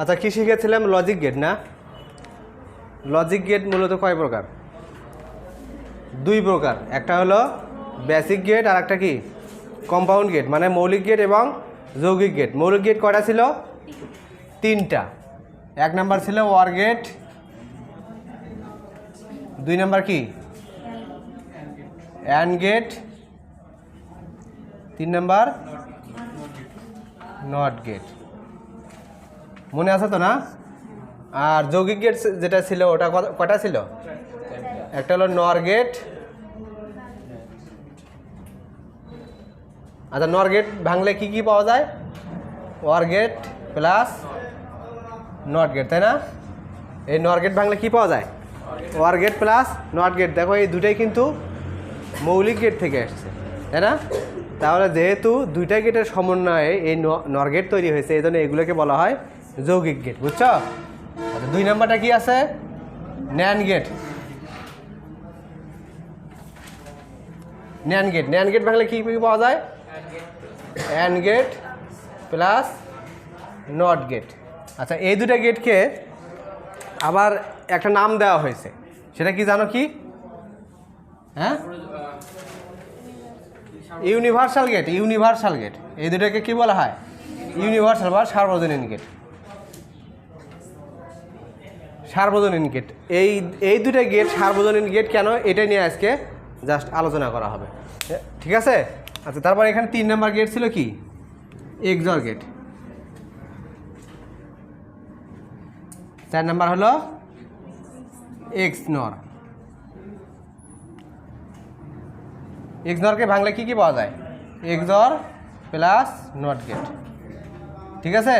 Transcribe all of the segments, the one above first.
আচ্ছা কি শিখেছিলাম? লজিক গেট না? লজিক গেট মূলত কয় প্রকার? দুই প্রকার। একটা হলো বেসিক গেট আর একটা কি? কম্পাউন্ড গেট মানে মৌলিক গেট এবং যৌগিক গেট মৌলিক গেট কয়টা ছিল? তিনটা। এক নাম্বার ছিল ওয়ার গেট দুই নাম্বার কি? অ্যান্ড গেট তিন নাম্বার? নট গেট মনে আছে তো না? আর যৌগিক গেট যেটা ছিল, ওটা কটা ছিল? একটা হলো নর গেট আচ্ছা নর গেট ভাঙলে কি কি পাওয়া যায়? Or gate plus not gate তাই না? এই নর গেট ভাঙলে কি পাওয়া যায়? Or gate plus not gate দেখো, এই দুটাই কিন্তু মৌলিক গেট থেকে আসছে তাই না? তাহলে যেহেতু দুইটা গেটের সমন্বয়ে এই ন- নর গেট তৈরি হয়েছে, এই জন্য এগুলোকে বলা হয় যৌগিক গেট, বুঝছ? আচ্ছা দুই নাম্বারটা কি আছে? Nand gate. Nand gate nand gate ভাঙলে কী কী পাওয়া যায়? And gate plus not gate. আচ্ছা এই দুটা গেটকে আবার একটা নাম দেওয়া হয়েছে। সেটা কি জানো কি? হ্যাঁ? Universal gate universal gate. এই দুটাকে কি বলা হয়? ইউনিভার্সাল বা সার্বজনীন গেট। সার্বজনীন গেট। এই এই দুটা গেট সার্বজনীন গেট কেন? এটা নিয়ে আজকে জাস্ট আলোচনা করা হবে। ঠিক আছে? আচ্ছা তারপর এখানে তিন নাম্বার গেট ছিল কি? Xor gate. চার নাম্বার হলো এক্স নর এক্সনরকে ভাঙলে কি কি পাওয়া যায়? Xor plus not gate. ঠিক আছে?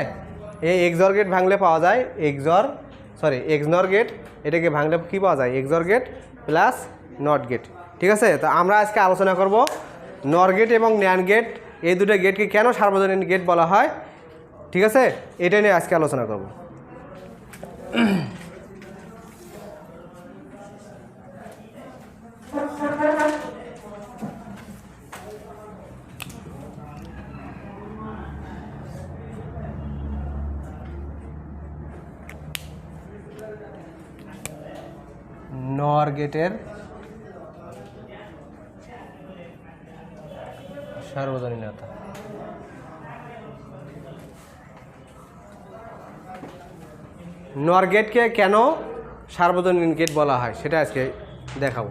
এই এক্সর গেট ভাঙলে পাওয়া যায় এক্সর সরি এক্সনর গেট এটাকে ভাঙলে কি পাওয়া যায়? Xor gate plus not gate ঠিক আছে? তো আমরা আজকে আলোচনা করব নর গেট এবং ন্যান গেট এই দুটো গেটকে কেন সার্বজনীন গেট বলা হয়? ঠিক আছে? এটা নিয়ে আজকে আলোচনা করব নর গেটের সার্বজনীনতা। নর গেটকে কেন সার্বজনীন গেট বলা হয়, সেটা আজকে দেখাবো।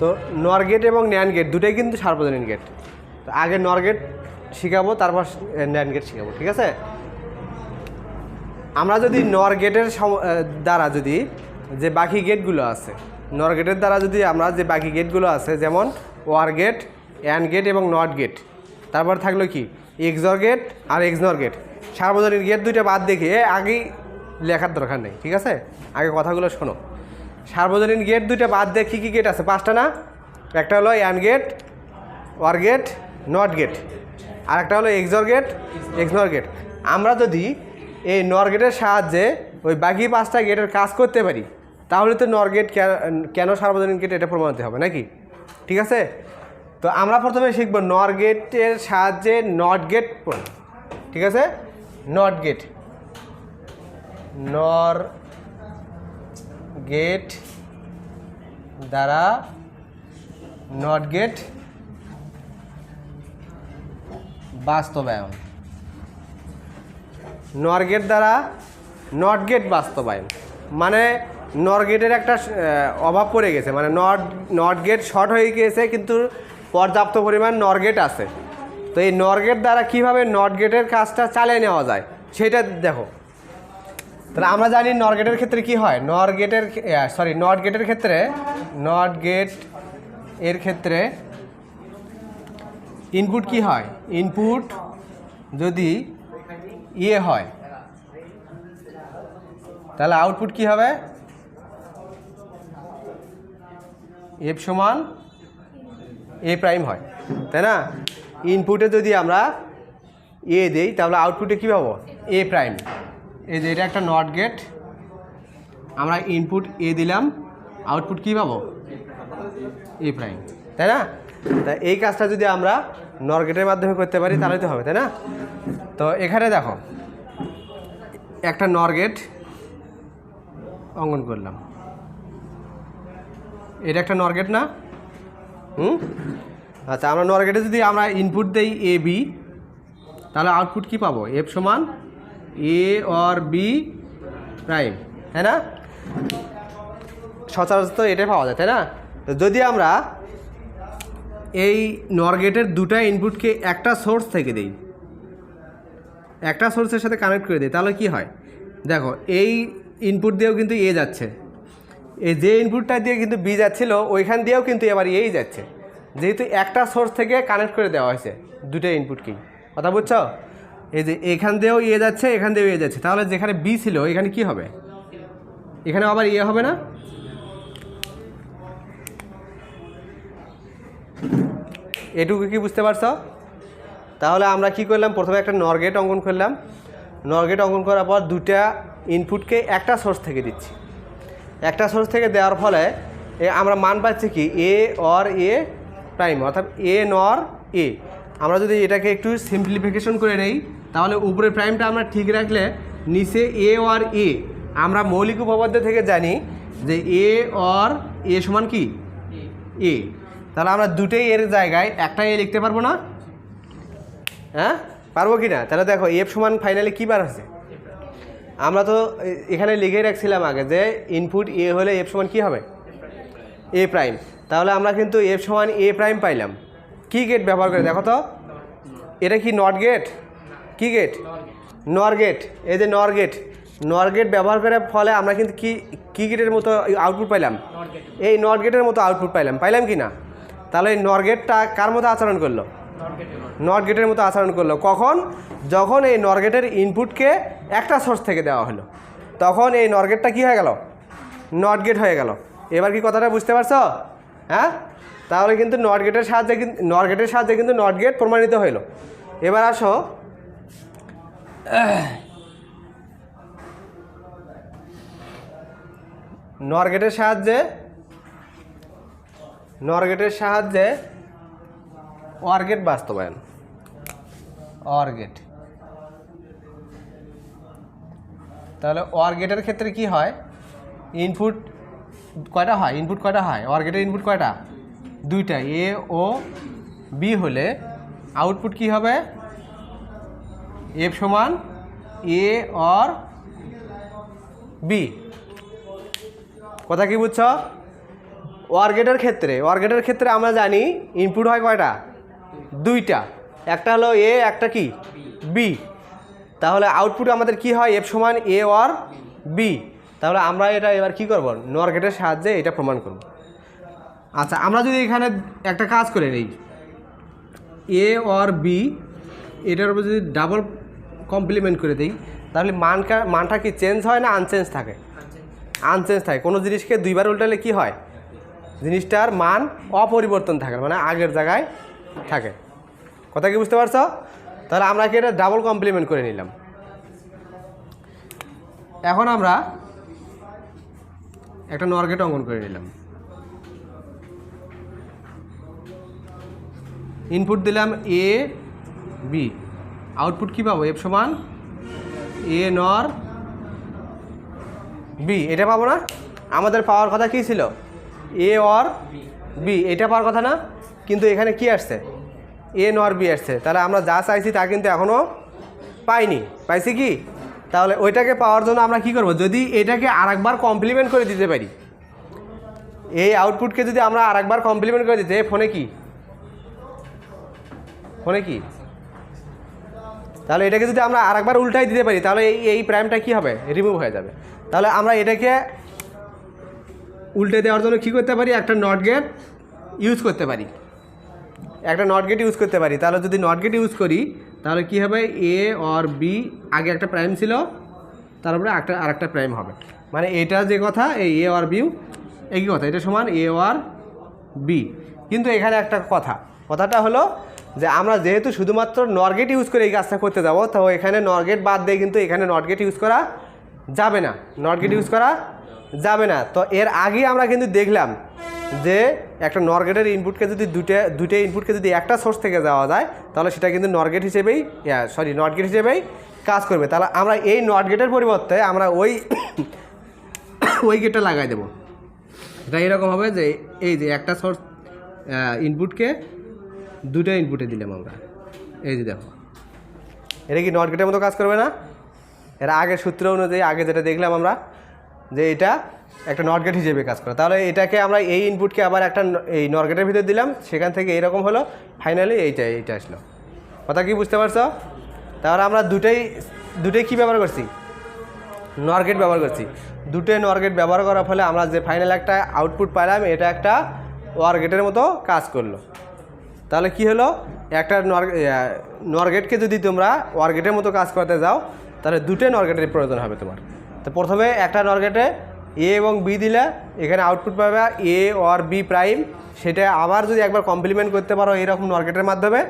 তো নর গেট এবং ন্যান গেট দুটোই কিন্তু সার্বজনীন গেট তো আগে নর গেট শিখাবো, তারপর ন্যান গেট শিখাবো, ঠিক আছে? আমরা যদি নর গেটের দ্বারা যদি যে বাকি গেটগুলো আছে নর গেটের দ্বারা যদি আমরা যে বাকি গেটগুলো আছে, যেমন ওয়ার গেট অ্যান গেট এবং নট গেট তারপর থাকল কি? এক্সর গেট আর এক্সনর গেট সার্বজনীন গেট দুইটা বাদ দেখে আগেই লেখার দরকার নেই, ঠিক আছে? আগে কথাগুলো শোনো। সার্বজনীন গেট দুইটা বাদ দিয়ে কী কী গেট আছে? পাঁচটা না? একটা হলো and gate or gate not gate আর একটা হলো এক্সর গেট এক্সনর গেট আমরা যদি এই নর গেটের সাহায্যে ওই বাকি পাঁচটা গেটের কাজ করতে পারি তাহলে তো নরগেট কেন সার্বজনীন গেট এটা প্রমাণিত হবে, নাকি? ঠিক আছে? তো আমরা প্রথমে শিখব নর গেটের সাহায্যে নট গেট ঠিক আছে? নট গেট নর গেট দ্বারা নট গেট বাস্তবায়ন। নরগেট দ্বারা নট গেট বাস্তবায়ন। মানে নর গেটের একটা অভাব পড়ে গেছে। মানে নট নট গেট শর্ট হয়ে গিয়েছে, কিন্তু পর্যাপ্ত পরিমাণ নর গেট আছে। তো এই নর গেট দ্বারা কীভাবে নট গেটের কাজটা চালিয়ে নেওয়া যায়, সেটা দেখো। তাহলে আমরা জানি নর গেটের ক্ষেত্রে কি হয়। নর গেটের সরি নট গেটের ক্ষেত্রে নট গেটের ক্ষেত্রে ইনপুট কি হয়? ইনপুট যদি ইয়ে হয়, তাহলে আউটপুট কি হবে? এফ সমান এ প্রাইম হয়, তাই না? ইনপুটে যদি আমরা এ দেই, তাহলে আউটপুটে কী পাবো? A prime. এই যে এটা একটা নট গেট। আমরা ইনপুট এ দিলাম, আউটপুট কী পাবো? এ প্রাইম, তাই না? তা এই কাজটা যদি আমরা নর গেটের মাধ্যমে করতে পারি, তাহলে তো হবে, তাই না? তো এখানে দেখো, একটা নরগেট অঙ্কন করলাম। এটা একটা নরগেট না? হুম? আচ্ছা আমরা নরগেটে যদি আমরা ইনপুট দেই এ বি তাহলে আউটপুট কি পাবো? এফ সমান এ অর বি প্রাইম তাই না? সচরাচর তো এটাই পাওয়া যায়, তাই না? যদি আমরা এই নরগেটের দুটা ইনপুটকে একটা সোর্স থেকে দিই, একটা সোর্সের সাথে কানেক্ট করে দিই, তাহলে কি হয়? দেখো, এই ইনপুট দিয়েও কিন্তু এ যাচ্ছে। এই যে ইনপুটটা দিয়ে কিন্তু বি যাচ্ছিল, ওইখান দিয়েও কিন্তু এবার এই যাচ্ছে। যেহেতু একটা সোর্স থেকে কানেক্ট করে দেওয়া হয়েছে দুটো ইনপুটকেই কথা বুঝছ? এই যে এখান দিয়েও ইয়ে যাচ্ছে, এখান দিয়েও ইয়ে যাচ্ছে। তাহলে যেখানে বি ছিল, এখানে কি হবে? এখানে আবার ইয়ে হবে না? এটুকু কি বুঝতে পারছ? তাহলে আমরা কি করলাম? প্রথমে একটা নরগেট অঙ্কন করলাম। নরগেট অঙ্কন করার পর দুটা ইনপুটকে একটা সোর্স থেকে দিচ্ছি। একটা সোর্স থেকে দেওয়ার ফলে আমরা মান পাচ্ছি কি? এ অর এ প্রাইম অর্থাৎ এ নর এ আমরা যদি এটাকে একটু সিম্পলিফিকেশন করে নেই, তাহলে উপরের প্রাইমটা আমরা ঠিক রাখলে নিচে এ অর এ আমরা মৌলিক উপপাদ্য থেকে জানি যে এ অর এ সমান কি? এ তাহলে আমরা দুটোই এর জায়গায় একটা এ লিখতে পারব না? হ্যাঁ? পারব কি না? তাহলে দেখো এফ সমান ফাইনালি কী বার হচ্ছে আমরা তো এখানে লিখে রাখছিলাম আগে যে ইনপুট এ হলে এফ সমান কী হবে? এ প্রাইম তাহলে আমরা কিন্তু এফ সমান এ প্রাইম পাইলাম। কি গেট ব্যবহার করে? দেখো তো। এটা কি নট গেট কি গেট নর গেট এই যে নর গেট নর গেট ব্যবহার করার ফলে আমরা কিন্তু কি কি গেটের মতো আউটপুট পাইলাম? এই নট গেটের মতো আউটপুট পাইলাম। পাইলাম কি না? তাহলে এই নর গেটটা কার মতো আচরণ করল? নট গেটের মতো। আচরণ করল। কখন? যখন এই নরগেটের ইনপুটকে একটা সোর্স থেকে দেওয়া হলো। তখন এই নরগেটটা কি হয়ে গেল? নট গেট হয়ে গেল। এবার কি কথাটা বুঝতে পারছ? হ্যাঁ? তাহলে কিন্তু নট গেটের সাহায্যে কিন্তু নট গেটের সাহায্যে কিন্তু নট গেট প্রমাণিত হইল। এবার আসো। নর গেটের সাহায্যে নর গেটের সাহায্যে অর্গেট বাস্তবায়ন। অর্গেট। তাহলে অর্গেটের ক্ষেত্রে কি হয়? ইনপুট কয়টা হয়? ইনপুট কয়টা হয়? অর্গেটের ইনপুট কয়টা? দুইটা। এ, ও, বি হলে আউটপুট কি হবে? এফ সমান এ, অর, বি। কথা কি বুঝছ? ওয়ার্গেটের ক্ষেত্রে ওয়ার্গেটের ক্ষেত্রে আমরা জানি ইনপুট হয় কয়টা? দুইটা। একটা হলো এ, একটা কি? বি। তাহলে আউটপুট আমাদের কি হয়? এফ সমান এ অর বি। তাহলে আমরা এটা এবার কি করব? নরগেটের সাহায্যে এটা প্রমাণ করব। আচ্ছা আমরা যদি এখানে একটা কাজ করে নিই। এ অর বি, এটার উপর যদি ডাবল কমপ্লিমেন্ট করে দিই, তাহলে মানটা মানটা কি চেঞ্জ হয় না আনচেঞ্জ থাকে? আনচেঞ্জ থাকে। কোনো জিনিসকে দুইবার উল্টালে কি হয়? জিনিসটার মান অপরিবর্তন থাকে মানে আগের জায়গায় থাকে। কথা কি বুঝতে পারছ? তাহলে আমরা কি এটা ডাবল কমপ্লিমেন্ট করে নিলাম। এখন আমরা একটা নরগেট অঙ্কন করে নিলাম। ইনপুট দিলাম এ বি আউটপুট কী পাবো? এফ সমান এ নর বি এটা পাবো না? আমাদের পাওয়ার কথা কী ছিল? এ অর বি এটা পাওয়ার কথা না? কিন্তু এখানে কি আসছে? এ নর বি আসছে। তাহলে আমরা যা চাইছি তা কিন্তু এখনও পাইনি। পাইছি কি? তাহলে ওইটাকে পাওয়ার জন্য আমরা কি করব? যদি এটাকে আরেকবার কমপ্লিমেন্ট করে দিতে পারি। এই আউটপুটকে যদি আমরা আরেকবার কমপ্লিমেন্ট করে দিতে ফোনে কি? ফোনে কি? তাহলে এটাকে যদি আমরা আরেকবার উল্টাই দিতে পারি, তাহলে এই এই প্রাইমটা কি হবে? রিমুভ হয়ে যাবে। তাহলে আমরা এটাকে উল্টে দেওয়ার জন্য কী করতে পারি? একটা নট গেট ইউজ করতে পারি। একটা নট গেট ইউজ করতে পারি। তাহলে যদি নট গেট ইউজ করি, তাহলে কি হবে? এ অর বি আগে একটা প্রাইম ছিল, তারপরে একটা আর একটা প্রাইম হবে। মানে এটা যে কথা, এই এ অর বিউ একই কথা? এটা সমান এ অর বি কিন্তু এখানে একটা কথা, কথাটা হলো যে আমরা যেহেতু শুধুমাত্র নরগেট ইউজ করে এই কাজটা করতে যাব, তো এখানে নরগেট বাদ দিয়ে কিন্তু এখানে নটগেট ইউজ করা যাবে না। নটগেট ইউজ করা যাবে না। তো এর আগে আমরা কিন্তু দেখলাম যে একটা নরগেটের ইনপুটকে যদি দুটো দুটো ইনপুটকে যদি একটা সোর্স থেকে যাওয়া যায়, তাহলে সেটা কিন্তু নরগেট হিসেবেই সরি নটগেট হিসেবেই কাজ করবে। তাহলে আমরা এই নট গেটের পরিবর্তে আমরা ওই ওই গেটটা লাগাই দেবো। এটা এরকম হবে যে এই যে একটা সোর্স ইনপুটকে দুটো ইনপুটে দিলাম আমরা। এই যে দেখো। এটা কি নট গেটের মতো কাজ করবে না? এর আগের সূত্র অনুযায়ী আগে যেটা দেখলাম আমরা, যে এটা একটা নট গেট হিসেবে কাজ করে। তাহলে এটাকে আমরা এই ইনপুটকে আবার একটা এই নট গেটের ভিতর দিলাম, সেখান থেকে এরকম হলো ফাইনালি এইটা এইটা আসলো। কথা কি বুঝতে পারছ? তাহলে আমরা দুটোই দুটোই কী ব্যবহার করছি? নরগেট ব্যবহার করছি। দুটো নরগেট ব্যবহার করার ফলে আমরা যে ফাইনাল একটা আউটপুট পাইলাম, এটা একটা ওয়ারগেটের মতো কাজ করল। তাহলে কি হলো? একটা নর নরগেটকে যদি তোমরা ওয়ারগেটের মতো কাজ করতে যাও, তাহলে দুটো নরগেটের প্রয়োজন হবে তোমার। তো প্রথমে একটা নরগেটে এ এবং বি দিলে এখানে আউটপুট পাবে এ অর বি প্রাইম সেটা আবার যদি একবার কমপ্লিমেন্ট করতে পারো এরকম নরগেটের মাধ্যমে,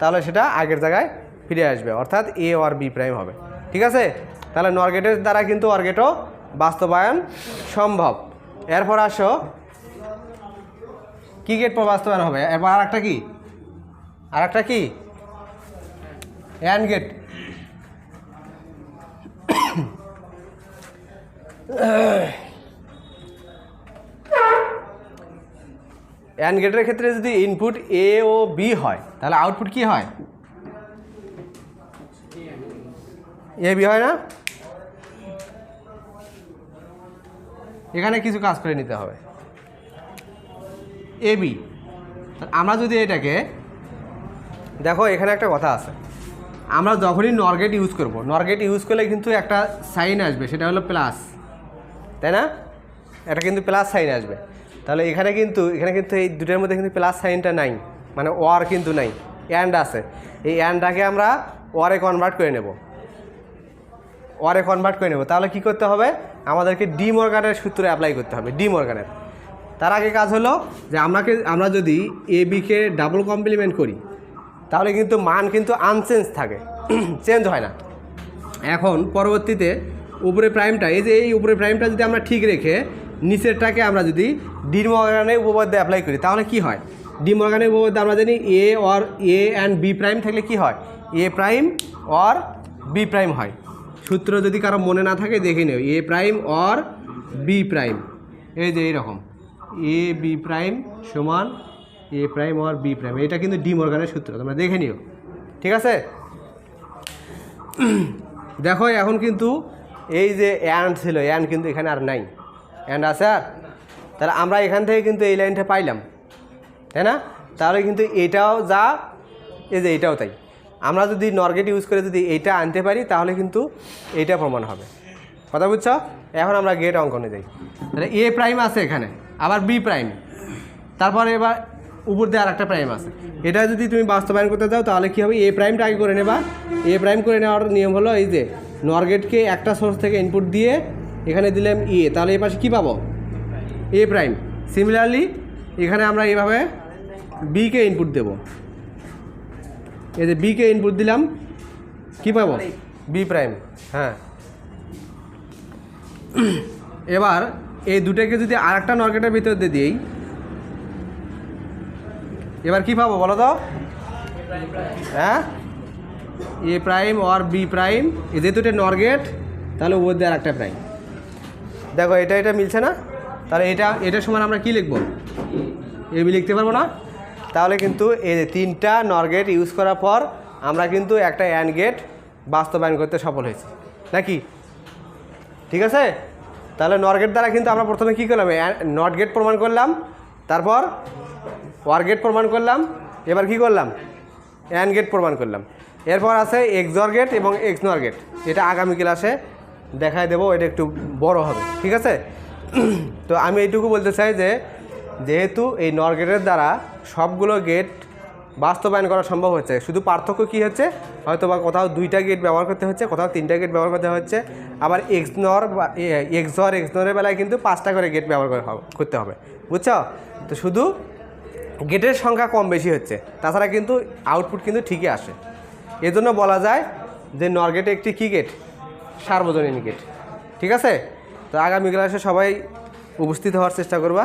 তাহলে সেটা আগের জায়গায় ফিরে আসবে। অর্থাৎ এ অর বি প্রাইম হবে। ঠিক আছে? তাহলে নরগেটের দ্বারা কিন্তু অর্গেটও বাস্তবায়ন সম্ভব। এরপর আসো। কি গেট পর বাস্তবায়ন হবে? এরপর আর একটা কি? আর একটা কি? অ্যান্ড গেট অ্যান্ড গেটের ক্ষেত্রে যদি ইনপুট এ ও বি হয়, তাহলে আউটপুট কি হয়? এ বি হয় না? এখানে কিছু কাজ করে নিতে হবে। এ বি আমরা যদি এটাকে, দেখো এখানে একটা কথা আছে। আমরা যখনই নরগেট ইউজ করব নরগেট ইউজ করলে কিন্তু একটা সাইন আসবে, সেটা হলো প্লাস তাই না? এটা কিন্তু প্লাস সাইন আসবে। তাহলে এখানে কিন্তু এখানে কিন্তু এই দুটোর মধ্যে কিন্তু প্লাস সাইনটা নাই। মানে ওয়ার কিন্তু নাই। অ্যান্ড আছে। এই অ্যান্ডটাকে আমরা ওয়ারে কনভার্ট করে নেব। ওয়ারে কনভার্ট করে নেব। তাহলে কি করতে হবে? আমাদেরকে ডি মর্গানের সূত্র অ্যাপ্লাই করতে হবে। ডি মর্গানের তার আগে কাজ হলো যে আমরাকে আমরা যদি এ বিকে ডাবল কমপ্লিমেন্ট করি, তাহলে কিন্তু মান কিন্তু আনচেঞ্জ থাকে। চেঞ্জ হয় না। এখন পরবর্তীতে উপরে প্রাইমটা এই যে এই উপরে প্রাইমটা যদি আমরা ঠিক রেখে নিচেরটাকে আমরা যদি ডি মর্গানের উপপাদ্যে অ্যাপ্লাই করি, তাহলে কি হয়? ডি মর্গানের উপপাদ্যে আমরা জানি A or A and B prime থাকলে কি হয়? A prime or B prime হয়। সূত্র যদি কারও মনে না থাকে, দেখে নিও। A prime or B prime এই যে এইরকম। এ বি প্রাইম সমান A prime or B prime এটা কিন্তু ডি মর্গানের সূত্র, তোমরা দেখে নিও। ঠিক আছে? দেখো, এখন কিন্তু এই যে অ্যান্ড ছিল অ্যান্ড কিন্তু এখানে আর নাই। অ্যান্ড আছে আর তাহলে আমরা এখান থেকে কিন্তু এই লাইনটা পাইলাম, তাই না? তাহলে কিন্তু এটাও যা, এই যে এটাও তাই। আমরা যদি নরগেট ইউজ করে যদি এইটা আনতে পারি, তাহলে কিন্তু এইটা প্রমাণ হবে। কথা বুঝছ? এখন আমরা গেট অঙ্কনে যাই। তাহলে এ প্রাইম আছে এখানে, আবার বি প্রাইম তারপরে এবার উপর দিয়ে আর একটা প্রাইম আছে। এটা যদি তুমি বাস্তবায়ন করতে যাও, তাহলে কী হবে? এ প্রাইমটা আগে করে নেবা। এ প্রাইম করে নেওয়ার নিয়ম হলো এই যে নরগেটকে একটা সোর্স থেকে ইনপুট দিয়ে এখানে দিলাম এ তাহলে এ পাশে কী পাবো? এ প্রাইম সিমিলারলি এখানে আমরা এইভাবে বিকে ইনপুট দেব। এই যে বিকে ইনপুট দিলাম, কী পাবো? বি প্রাইম হ্যাঁ। এবার এই দুটাকে যদি আরেকটা নরগেটের ভিতর দিয়ে দিই, এবার কি পাবো বলো তো? হ্যাঁ? A prime or B prime এ যেহেতু এটা নরগেট, তাহলে ওর দিয়ে আর একটা প্রাইম দেখো, এটা এটা মিলছে না। তাহলে এটা, এটার সময় আমরা কি লিখব? এ বি লিখতে পারব না? তাহলে কিন্তু এই যে তিনটা নরগেট ইউজ করার পর আমরা কিন্তু একটা অ্যান্ড গেট বাস্তবায়ন করতে সফল হয়েছি। নাকি? ঠিক আছে? তাহলে নরগেট দ্বারা কিন্তু আমরা প্রথমে কী করলাম? নট গেট প্রমাণ করলাম। তারপর ওয়ার গেট প্রমাণ করলাম। এবার কি করলাম? অ্যান্ড গেট প্রমাণ করলাম। এরপর আছে এক্সর গেট এবং এক্সনর গেট এটা আগামী ক্লাসে দেখায় দেবো, এটা একটু বড় হবে, ঠিক আছে? তো আমি এইটুকু বলতে চাই যে, যেহেতু এই নর গেটের দ্বারা সবগুলো গেট বাস্তবায়ন করা সম্ভব হচ্ছে, শুধু পার্থক্য কী হচ্ছে? হয়তো বা কোথাও দুইটা গেট ব্যবহার করতে হচ্ছে, কোথাও তিনটা গেট ব্যবহার করতে হচ্ছে, আবার এক্সনর বা এক্সর এক্সনরের বেলায় কিন্তু পাঁচটা করে গেট ব্যবহার করে করতে হবে, বুঝছ? তো শুধু গেটের সংখ্যা কম বেশি হচ্ছে, তাছাড়া কিন্তু আউটপুট কিন্তু ঠিকই আসে। এজন্য বলা যায় যে নরগেটে একটি কী গেট সার্বজনীন গেট। ঠিক আছে? তো আগামী ক্লাসে সবাই উপস্থিত হওয়ার চেষ্টা করবা।